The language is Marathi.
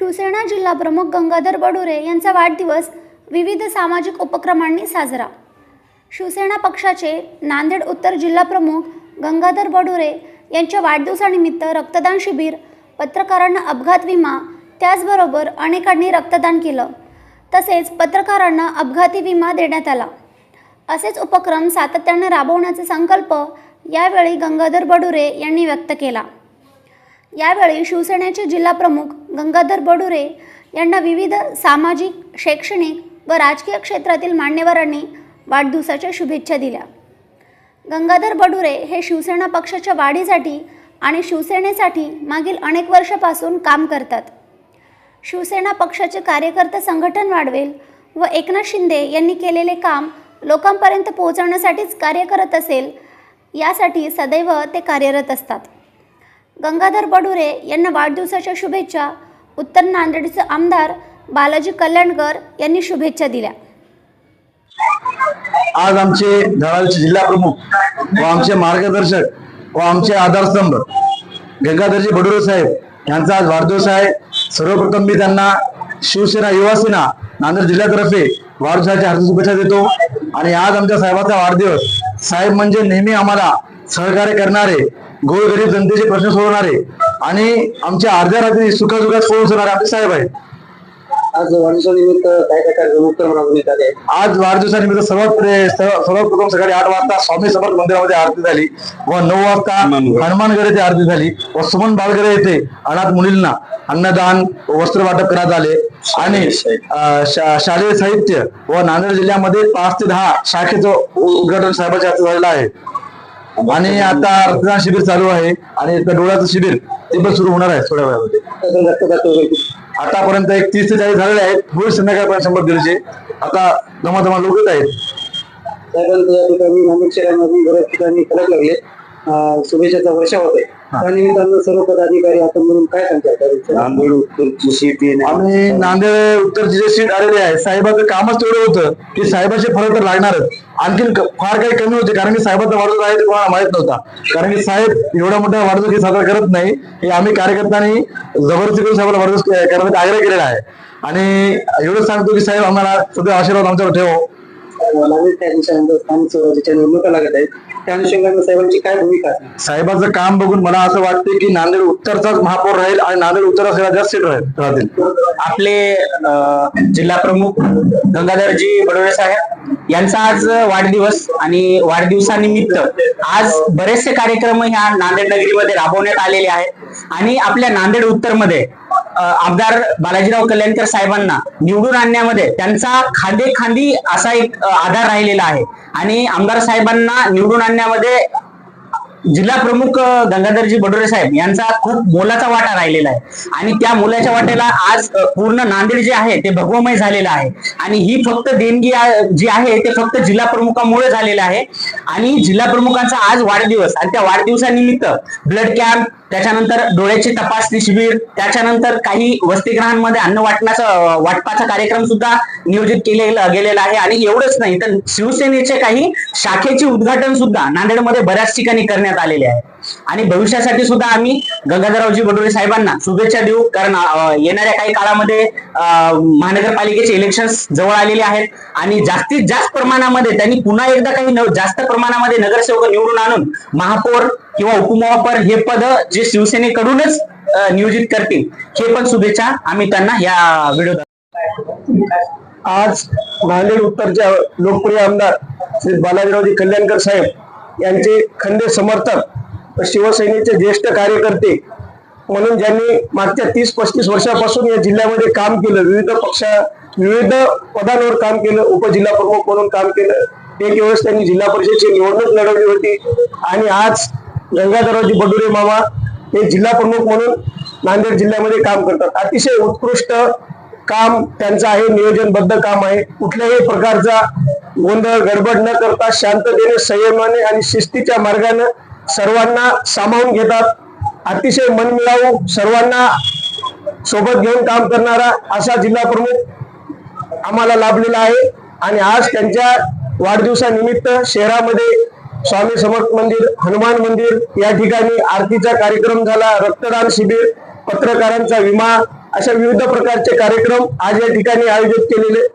शिवसेना जिल्हा प्रमुख गंगाधर बडुरे यांचा वाढदिवस विविध सामाजिक उपक्रमांनी साजरा. शिवसेना पक्षाचे नांदेड उत्तर जिल्हा प्रमुख गंगाधर बडुरे यांच्या वाढदिवसानिमित्त रक्तदान शिबिर पत्रकारांना अपघात विमा त्याचबरोबर अनेकांनी रक्तदान केलं. तसेच पत्रकारांना अपघाती विमा देण्यात आला. असेच उपक्रम सातत्याने राबवण्याचा संकल्प यावेळी गंगाधर बडुरे यांनी व्यक्त केला. यावेळी शिवसेनेचे जिल्हाप्रमुख गंगाधर बडुरे यांना विविध सामाजिक शैक्षणिक व राजकीय क्षेत्रातील मान्यवरांनी वाढदिवसाच्या शुभेच्छा दिल्या. गंगाधर बडुरे हे शिवसेना पक्षाच्या वाढीसाठी आणि शिवसेनेसाठी मागील अनेक वर्षापासून काम करतात. शिवसेना पक्षाचे कार्यकर्ते संघटन वाढवेल व एकनाथ शिंदे यांनी केलेले काम लोकांपर्यंत पोहोचवण्यासाठीच कार्य करत असेल यासाठी सदैव ते कार्यरत असतात. गंगाधर बडुरे यांना वाढदिवसाच्या शुभेच्छा उत्तर नांदेडचे आमदार बालाजी कल्याणकर यांनी शुभेच्छा दिल्या. आज आमचे धडालचे जिल्हा प्रमुख व आमचे मार्गदर्शक व आमचे आधारस्तंभ गंगाधरजी बडुरे साहेब यांचा आज वाढदिवस आहे. सर्वप्रथम मी त्यांना शिवसेना युवासेना नांदेड जिल्ह्यातर्फे वाढदिवसाच्या हार्दिक शुभेच्छा देतो. आणि आज आमच्या साहेबाचा वाढदिवस. साहेब म्हणजे नेहमी आम्हाला सहकार्य करणारे गोरगरीब जनतेचे प्रश्न सोडवणारे आणि आमच्या अर्ध्या रात्री सुखासुखात पोहोचणारे आमचे साहेब आहेत. आज वाढदिवसानिमित्त काय काय कार्यक्रम राबवण्यात आले आहेत? आज वाढदिवसानिमित्त सर्वात प्रे- सर्व- सर्वप्रथम सकाळी आठ वाजता स्वामी समर्थ मंदिरामध्ये आरती झाली. व नऊ वाजता हनुमानगड. येथे आरती झाली. व सुमन बालगरे येथे अनाथ मुलींना अन्नदान व वस्त्र वाटप करण्यात आले. आणि शालेय साहित्य. व नांदेड जिल्ह्यामध्ये पाच ते दहा शाखेचं उद्घाटन साहेबाच्या हाती झालेलं आहे. आणि आता रक्तदान शिबिर चालू आहे आणि डोळ्याचं शिबिर ते पण सुरू होणार आहे थोड्या वेळामध्ये. आतापर्यंत एक तीस ते चाळीस झालेले आहेत. होईल संध्याकाळपर्यंत शंभर दीडशे. आता दमा लोक येत आहेत. साहेबांचं या ठिकाणी नांदेड शहरामध्ये बऱ्याच ठिकाणी फरक लागले. शुभेच्छाचा वर्षा होते त्या निमित्तानं सर्व पदाधिकारी आता म्हणून काय सांगतात नांदेड उत्तरची शेती आम्ही नांदेड उत्तरची जे सीट आलेली आहे. साहेबाचं कामच तेवढं होतं की साहेबाचे फरक तर लागणारच. आणखीन क- फार काही कमी होते कारण की साहेबाचा वाढदिवस आहे ते कोणाला माहीत नव्हता. कारण की साहेब एवढा मोठा वाढदिवस हे साजरा करत नाही. हे आम्ही कार्यकर्त्यांनी जबरदस्ती करून साहेबाला वाढदिवस करण्याचा आग्रह केलेला आहे. आणि एवढंच सांगतो की साहेब आम्हाला सध्या आशीर्वाद आमच्यावर ठेवो. नांदेड त्या दिवसानंतर स्थानिक स्वराज्याच्या निवडणुका लागत आहेत. त्या अनुषंगाने साहेबांची काय भूमिका आहे? साहेबाचं काम बघून मला असं वाटतं की नांदेड उत्तरचाच महापौर राहील आणि नांदेड उत्तर जास्त सीट राहील राहतील. आपले जिल्हा प्रमुख गंगाधरजी बडोळे साहेब यांचा आज वाढदिवस आणि वाढदिवसानिमित्त आज बरेचसे कार्यक्रम ह्या नांदेड नगरीमध्ये राबवण्यात आलेले आहेत. आणि आपल्या नांदेड उत्तरमध्ये आमदार बालाजीराव कल्याणकर साहेबांना निवडून आणण्यामध्ये त्यांचा खांदे खांदी असा एक आधार राहिलेला आहे. आणि आमदार साहेबांना निवडून आणण्यामध्ये जिल्हा प्रमुख गंगाधरजी बडोरे साहेब यांचा खूप मोलाचा वाटा राहिलेला आहे. आणि त्या मोलाच्या वाट्याला आज पूर्ण नांदेड जे आहे ते भगवमय झालेलं आहे. आणि ही फक्त देणगी जी आहे ते फक्त जिल्हा प्रमुखामुळे झालेलं आहे. आणि जिल्हा प्रमुखांचा आज वाढदिवस आणि त्या वाढदिवसानिमित्त ब्लड कॅम्प त्याच्यानंतर डोळ्याची तपासणी शिबिर त्याच्यानंतर काही वसतिग्रहांमध्ये अन्न वाटण्याचा वाटपाचा कार्यक्रम सुद्धा नियोजित केलेला गेलेला आहे. आणि एवढंच नाही तर शिवसेनेचे काही शाखेचे उद्घाटन सुद्धा नांदेडमध्ये बऱ्याच ठिकाणी करण्यात आलेले आहे. आणि भविष्यासाठी सुद्धा आम्ही गंगाधररावजी बडोले साहेबांना शुभेच्छा देऊ. कारण येणाऱ्या काही काळामध्ये महानगरपालिकेचे इलेक्शन जवळ आलेले आहेत. आणि जास्तीत जास्त प्रमाणामध्ये त्यांनी पुन्हा एकदा काही जास्त प्रमाणामध्ये नगरसेवक निवडून आणून महापौर किंवा उपमहापौर हे पद जे शिवसेनेकडूनच नियोजित करतील हे पण शुभेच्छा आम्ही त्यांना या व्हिडिओ आज नांदेड उत्तरच्या लोकप्रिय आमदार श्री बालाजीरावजी कल्याणकर साहेब यांचे खंदे समर्थक शिवसेनेचे ज्येष्ठ कार्यकर्ते म्हणून ज्यांनी मागच्या तीस पस्तीस वर्षापासून या जिल्ह्यामध्ये काम केलं विविध पक्ष विविध पदांवर काम केलं उपजिल्हा प्रमुख म्हणून काम केलं. एक वेळेस त्यांनी जिल्हा परिषदेची निवडणूक लढवली होती. आणि आज गंगाधररावजी बडुरे मामा हे जिल्हा प्रमुख म्हणून नांदेड जिल्ह्यामध्ये काम करतात. अतिशय उत्कृष्ट काम त्यांचं आहे नियोजनबद्ध काम आहे. कुठल्याही प्रकारचा गोंधळ गडबड न करता शांततेने संयमाने आणि शिस्तीच्या मार्गाने सर्वांना सामावून घेतात. अतिशय मनमिळावू सर्वांना सोबत घेऊन काम करणारा असा जिल्हा प्रमुख आम्हाला लाभलेला आहे. आणि आज त्यांच्या वाढदिवसानिमित्त शहरामध्ये स्वामी समर्थ मंदिर हनुमान मंदिर या ठिकाणी आरतीचा कार्यक्रम झाला. रक्तदान शिबिर पत्रकारांचा विमा अशा विविध प्रकारचे कार्यक्रम आज या ठिकाणी आयोजित केलेले